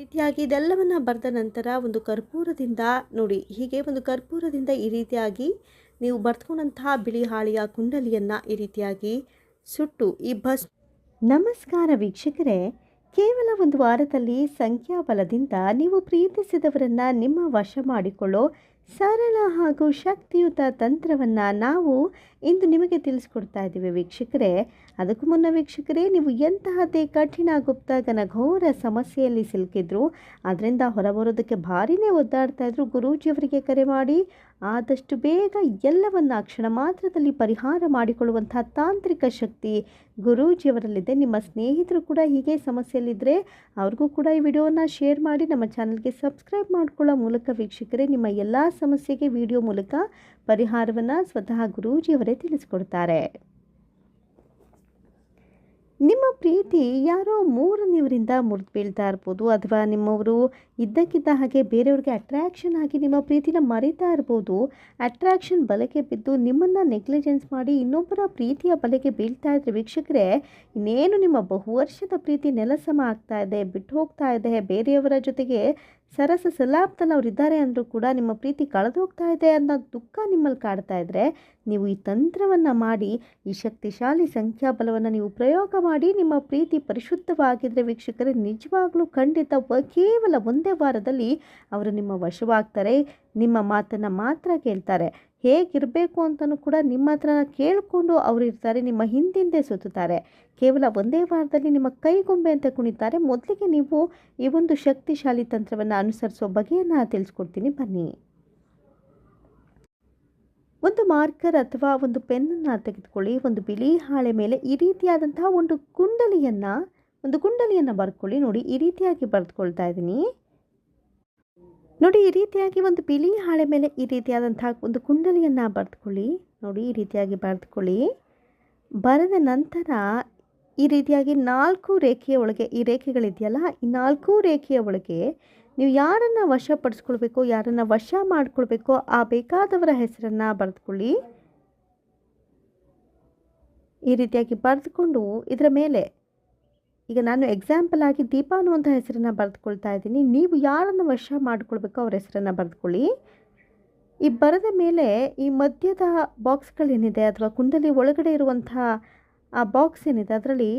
ರೀತಿಯಾಗಿ ಇದೆಲ್ಲವನ್ನು ಬರೆದ ನಂತರ ಒಂದು ಕರ್ಪೂರದಿಂದ ನೋಡಿ, ಹೀಗೆ ಒಂದು ಕರ್ಪೂರದಿಂದ ಈ ರೀತಿಯಾಗಿ ನೀವು ಬರೆದುಕೊಂಡಂತಹ ಬಿಳಿ ಹಾಳಿಯ ಕುಂಡಲಿಯನ್ನು ಈ ರೀತಿಯಾಗಿ ಸುಟ್ಟು ಈ ಬಸ್ ನಮಸ್ಕಾರ ವೀಕ್ಷಕರೇ, ಕೇವಲ ಒಂದು ವಾರದಲ್ಲಿ ಸಂಖ್ಯಾಬಲದಿಂದ ನೀವು ಪ್ರೀತಿಸಿದವರನ್ನು ನಿಮ್ಮ ವಶ ಮಾಡಿಕೊಳ್ಳೋ ಸರಳ ಹಾಗೂ ಶಕ್ತಿಯುತ ತಂತ್ರವನ್ನು ನಾವು ಇಂದು ನಿಮಗೆ ತಿಳಿಸ್ಕೊಡ್ತಾ ಇದ್ದೀವಿ ವೀಕ್ಷಕರೇ. ಅದಕ್ಕೂ ಮುನ್ನ ವೀಕ್ಷಕರೇ, ನೀವು ಎಂತಹದ್ದೇ ಕಠಿಣ ಗುಪ್ತ ಘೋರ ಸಮಸ್ಯೆಯಲ್ಲಿ ಸಿಲುಕಿದ್ರು, ಅದರಿಂದ ಹೊರಬರೋದಕ್ಕೆ ಭಾರಿನೇ ಒದ್ದಾಡ್ತಾ ಇದ್ರು ಗುರೂಜಿಯವರಿಗೆ ಕರೆ ಮಾಡಿ, ಆದಷ್ಟು ಬೇಗ ಎಲ್ಲವನ್ನ ಕ್ಷಣ ಮಾತ್ರದಲ್ಲಿ ಪರಿಹಾರ ಮಾಡಿಕೊಳ್ಳುವಂತಹ ತಾಂತ್ರಿಕ ಶಕ್ತಿ ಗುರೂಜಿಯವರಲ್ಲಿದೆ ನಿಮ್ಮ ಸ್ನೇಹಿತರು ಕೂಡ ಹೀಗೆ ಸಮಸ್ಯೆಯಲ್ಲಿದ್ದರೆ ಅವ್ರಿಗೂ ಕೂಡ ಈ ವಿಡಿಯೋನ ಶೇರ್ ಮಾಡಿ, ನಮ್ಮ ಚಾನಲ್ಗೆ ಸಬ್ಸ್ಕ್ರೈಬ್ ಮಾಡ್ಕೊಳ್ಳೋ ಮೂಲಕ ವೀಕ್ಷಕರೇ, ನಿಮ್ಮ ಎಲ್ಲ ಸಮಸ್ಯೆಗೆ ವಿಡಿಯೋ ಮೂಲಕ ಪರಿಹಾರವನ್ನು ಸ್ವತಃ ಗುರೂಜಿಯವರೇ ತಿಳಿಸಿಕೊಡ್ತಾರೆ ನಿಮ್ಮ ಪ್ರೀತಿ ಯಾರೋ ಮೂರನೆಯವರಿಂದ ಮುರಿದು ಬೀಳ್ತಾ ಇರ್ಬೋದು ಅಥವಾ ನಿಮ್ಮವರು ಇದ್ದಕ್ಕಿದ್ದ ಹಾಗೆ ಬೇರೆಯವ್ರಿಗೆ ಅಟ್ರ್ಯಾಕ್ಷನ್ ಆಗಿ ನಿಮ್ಮ ಪ್ರೀತಿನ ಮರಿತಾ ಇರ್ಬೋದು. ಅಟ್ರ್ಯಾಕ್ಷನ್ ಬಲೆಗೆ ಬಿದ್ದು ನಿಮ್ಮನ್ನು ನೆಗ್ಲಿಜೆನ್ಸ್ ಮಾಡಿ ಇನ್ನೊಬ್ಬರ ಪ್ರೀತಿಯ ಬಲೆಗೆ ಬೀಳ್ತಾ ಇದ್ರೆ ವೀಕ್ಷಕರೇ, ಇನ್ನೇನು ನಿಮ್ಮ ಬಹುವರ್ಷದ ಪ್ರೀತಿ ನೆಲಸಮ ಆಗ್ತಾ ಇದೆ, ಬಿಟ್ಟು ಹೋಗ್ತಾ ಇದೆ, ಬೇರೆಯವರ ಜೊತೆಗೆ ಸರಸ ಇದ್ದಾರೆ ಅಂದರೂ ಕೂಡ ನಿಮ್ಮ ಪ್ರೀತಿ ಕಳೆದೋಗ್ತಾ ಇದೆ ಅನ್ನೋ ದುಃಖ ನಿಮ್ಮಲ್ಲಿ ಕಾಡ್ತಾ ಇದ್ದರೆ ನೀವು ಈ ತಂತ್ರವನ್ನು ಮಾಡಿ, ಈ ಶಕ್ತಿಶಾಲಿ ಸಂಖ್ಯಾಬಲವನ್ನು ನೀವು ಪ್ರಯೋಗ ಮಾಡಿ, ನಿಮ್ಮ ಪ್ರೀತಿ ಪರಿಶುದ್ಧವಾಗಿದ್ದರೆ ವೀಕ್ಷಕರೇ ನಿಜವಾಗ್ಲೂ ಖಂಡಿತ ಕೇವಲ ಒಂದೇ ವಾರದಲ್ಲಿ ಅವರು ನಿಮ್ಮ ವಶವಾಗ್ತಾರೆ, ನಿಮ್ಮ ಮಾತನ್ನು ಮಾತ್ರ ಕೇಳ್ತಾರೆ. ಹೇಗಿರಬೇಕು ಅಂತಲೂ ಕೂಡ ನಿಮ್ಮ ಹತ್ರ ಕೇಳಿಕೊಂಡು ಅವರು ಇರ್ತಾರೆ, ನಿಮ್ಮ ಹಿಂದಿಂದೆ ಸುತ್ತುತ್ತಾರೆ. ಕೇವಲ ಒಂದೇ ವಾರದಲ್ಲಿ ನಿಮ್ಮ ಕೈಗೊಂಬೆ ಅಂತ ಕುಣಿತಾರೆ. ಮೊದಲಿಗೆ ನೀವು ಈ ಒಂದು ಶಕ್ತಿಶಾಲಿ ತಂತ್ರವನ್ನು ಅನುಸರಿಸೋ ಬಗೆಯನ್ನು ತಿಳಿಸ್ಕೊಡ್ತೀನಿ. ಬನ್ನಿ. ಒಂದು ಮಾರ್ಕರ್ ಅಥವಾ ಒಂದು ಪೆನ್ನನ್ನು ತೆಗೆದುಕೊಳ್ಳಿ. ಒಂದು ಬಿಳಿ ಹಾಳೆ ಮೇಲೆ ಈ ರೀತಿಯಾದಂತಹ ಒಂದು ಕುಂಡಲಿಯನ್ನು ಒಂದು ಕುಂಡಲಿಯನ್ನು ಬರ್ಕೊಳ್ಳಿ. ನೋಡಿ, ಈ ರೀತಿಯಾಗಿ ಬರೆದುಕೊಳ್ತಾ ಇದ್ದೀನಿ. ನೋಡಿ, ಈ ರೀತಿಯಾಗಿ ಒಂದು ಬಿಳಿ ಹಾಳೆ ಮೇಲೆ ಈ ರೀತಿಯಾದಂತಹ ಒಂದು ಕುಂಡಲಿಯನ್ನು ಬರೆದುಕೊಳ್ಳಿ. ನೋಡಿ, ಈ ರೀತಿಯಾಗಿ ಬರೆದುಕೊಳ್ಳಿ. ಬರೆದ ನಂತರ ಈ ರೀತಿಯಾಗಿ ನಾಲ್ಕು ರೇಖೆಯ ಒಳಗೆ, ಈ ರೇಖೆಗಳಿದೆಯಲ್ಲ, ಈ ನಾಲ್ಕು ರೇಖೆಯ ಒಳಗೆ ನೀವು ಯಾರನ್ನು ವಶಪಡಿಸ್ಕೊಳ್ಬೇಕೋ, ಯಾರನ್ನು ವಶ ಮಾಡಿಕೊಳ್ಬೇಕೋ, ಆ ಬೇಕಾದವರ ಹೆಸರನ್ನು ಬರೆದುಕೊಳ್ಳಿ. ಈ ರೀತಿಯಾಗಿ ಬರೆದುಕೊಂಡು ಇದರ ಮೇಲೆ ಈಗ ನಾನು ಎಕ್ಸಾಂಪಲ್ ಆಗಿ ದೀಪ ಅನ್ನುವಂಥ ಹೆಸರನ್ನು ಬರೆದುಕೊಳ್ತಾ ಇದ್ದೀನಿ. ನೀವು ಯಾರನ್ನು ವಶ ಮಾಡಿಕೊಳ್ಬೇಕೋ ಅವ್ರ ಹೆಸರನ್ನು ಬರೆದುಕೊಳ್ಳಿ. ಈ ಬರೆದ ಮೇಲೆ ಈ ಮಧ್ಯದ ಬಾಕ್ಸ್ಗಳೇನಿದೆ ಅಥವಾ ಕುಂಡಲಿ ಒಳಗಡೆ ಇರುವಂಥ ಆ ಬಾಕ್ಸ್ ಏನಿದೆ ಅದರಲ್ಲಿ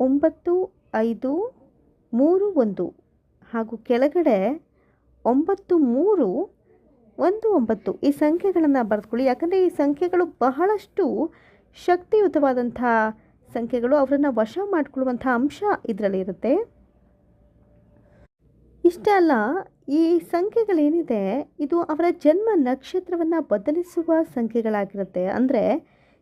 ಒಂಬತ್ತು, ಐದು, ಮೂರು, ಒಂದು ಹಾಗೂ ಕೆಳಗಡೆ ಒಂಬತ್ತು, ಮೂರು, ಒಂದು, ಒಂಬತ್ತು ಈ ಸಂಖ್ಯೆಗಳನ್ನು ಬರೆದುಕೊಳ್ಳಿ. ಯಾಕಂದರೆ ಈ ಸಂಖ್ಯೆಗಳು ಬಹಳಷ್ಟು ಶಕ್ತಿಯುತವಾದಂಥ ಸಂಖ್ಯೆಗಳು ಅವರನ್ನು ವಶ ಮಾಡಿಕೊಳ್ಳುವಂಥ ಅಂಶ ಇದರಲ್ಲಿ ಇರುತ್ತೆ ಇಷ್ಟೇ ಅಲ್ಲ, ಈ ಸಂಖ್ಯೆಗಳೇನಿದೆ, ಇದು ಅವರ ಜನ್ಮ ನಕ್ಷತ್ರವನ್ನು ಬದಲಿಸುವ ಸಂಖ್ಯೆಗಳಾಗಿರುತ್ತೆ. ಅಂದರೆ,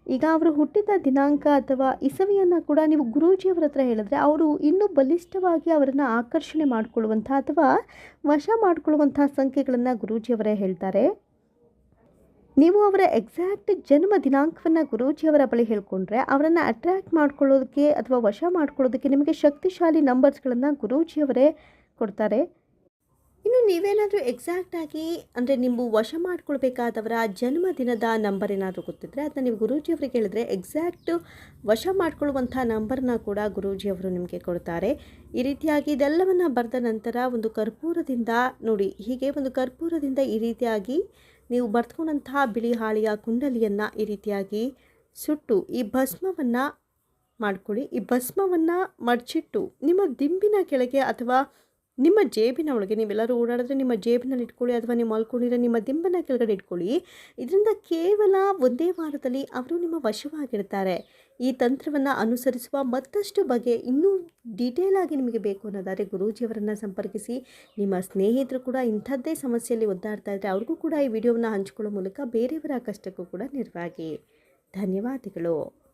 ಈಗ ಅವರು ಹುಟ್ಟಿದ ದಿನಾಂಕ ಅಥವಾ ಇಸವಿಯನ್ನು ಕೂಡ ನೀವು ಗುರೂಜಿಯವರ ಹತ್ರ ಹೇಳಿದ್ರೆ ಅವರು ಇನ್ನೂ ಬಲಿಷ್ಠವಾಗಿ ಅವರನ್ನು ಆಕರ್ಷಣೆ ಮಾಡಿಕೊಳ್ಳುವಂಥ ಅಥವಾ ವಶ ಮಾಡಿಕೊಳ್ಳುವಂಥ ಸಂಖ್ಯೆಗಳನ್ನು ಗುರೂಜಿಯವರೇ ಹೇಳ್ತಾರೆ. ನೀವು ಅವರ ಎಕ್ಸಾಕ್ಟ್ ಜನ್ಮ ದಿನಾಂಕವನ್ನು ಗುರೂಜಿಯವರ ಬಳಿ ಹೇಳ್ಕೊಂಡ್ರೆ ಅವರನ್ನು ಅಟ್ರ್ಯಾಕ್ಟ್ ಮಾಡ್ಕೊಳ್ಳೋದಕ್ಕೆ ಅಥವಾ ವಶ ಮಾಡ್ಕೊಳ್ಳೋದಕ್ಕೆ ನಿಮಗೆ ಶಕ್ತಿಶಾಲಿ ನಂಬರ್ಸ್ಗಳನ್ನು ಗುರೂಜಿಯವರೇ ಕೊಡ್ತಾರೆ. ಇನ್ನು ನೀವೇನಾದರೂ ಎಕ್ಸಾಕ್ಟಾಗಿ ಅಂದರೆ ನೀವು ವಶ ಮಾಡ್ಕೊಳ್ಬೇಕಾದವರ ಜನ್ಮದಿನದ ನಂಬರ್ ಏನಾದರೂ ಗೊತ್ತಿದ್ದರೆ ಅದನ್ನ ನೀವು ಗುರೂಜಿಯವರಿಗೆ ಹೇಳಿದ್ರೆ ಎಕ್ಸಾಕ್ಟ್ ವಶ ಮಾಡ್ಕೊಳ್ಳುವಂಥ ನಂಬರ್ನ ಕೂಡ ಗುರೂಜಿಯವರು ನಿಮಗೆ ಕೊಡ್ತಾರೆ. ಈ ರೀತಿಯಾಗಿ ಇದೆಲ್ಲವನ್ನು ಬರೆದ ನಂತರ ಒಂದು ಕರ್ಪೂರದಿಂದ ನೋಡಿ ಹೀಗೆ ಒಂದು ಕರ್ಪೂರದಿಂದ ಈ ರೀತಿಯಾಗಿ ನೀವು ಬರ್ತ್ಕೊಂಡಂತಹ ಬಿಳಿ ಹಾಳಿಯ ಕುಂಡಲಿಯನ್ನು ಈ ರೀತಿಯಾಗಿ ಸುಟ್ಟು ಈ ಭಸ್ಮವನ್ನು ಮಾಡ್ಕೊಳ್ಳಿ. ಈ ಭಸ್ಮವನ್ನು ಮಡಚಿಟ್ಟು ನಿಮ್ಮ ದಿಂಬಿನ ಕೆಳಗೆ ಅಥವಾ ನಿಮ್ಮ ಜೇಬಿನ ಒಳಗೆ ನೀವೆಲ್ಲರೂ ಓಡಾಡಿದ್ರೆ ನಿಮ್ಮ ಜೇಬಿನಲ್ಲಿ ಇಟ್ಕೊಳ್ಳಿ ಅಥವಾ ನೀವು ಮಲ್ಕೊಂಡಿರೋ ನಿಮ್ಮ ದಿಂಬನ ಕೆಳಗಡೆ ಇಟ್ಕೊಳ್ಳಿ. ಇದರಿಂದ ಕೇವಲ ಒಂದೇ ವಾರದಲ್ಲಿ ಅವರು ನಿಮ್ಮ ವಶವಾಗಿರ್ತಾರೆ. ಈ ತಂತ್ರವನ್ನು ಅನುಸರಿಸುವ ಮತ್ತಷ್ಟು ಬಗೆ ಇನ್ನೂ ಡೀಟೇಲ್ ಆಗಿ ನಿಮಗೆ ಬೇಕು ಅನ್ನೋದಾದರೆ ಗುರೂಜಿಯವರನ್ನು ಸಂಪರ್ಕಿಸಿ. ನಿಮ್ಮ ಸ್ನೇಹಿತರು ಕೂಡ ಇಂಥದ್ದೇ ಸಮಸ್ಯೆಯಲ್ಲಿ ಒದ್ದಾಡ್ತಾ ಇದ್ದರೆ ಅವ್ರಿಗೂ ಕೂಡ ಈ ವಿಡಿಯೋವನ್ನು ಹಂಚಿಕೊಳ್ಳೋ ಮೂಲಕ ಬೇರೆಯವರ ಕಷ್ಟಕ್ಕೂ ಕೂಡ ನೆರವಾಗಿ. ಧನ್ಯವಾದಗಳು.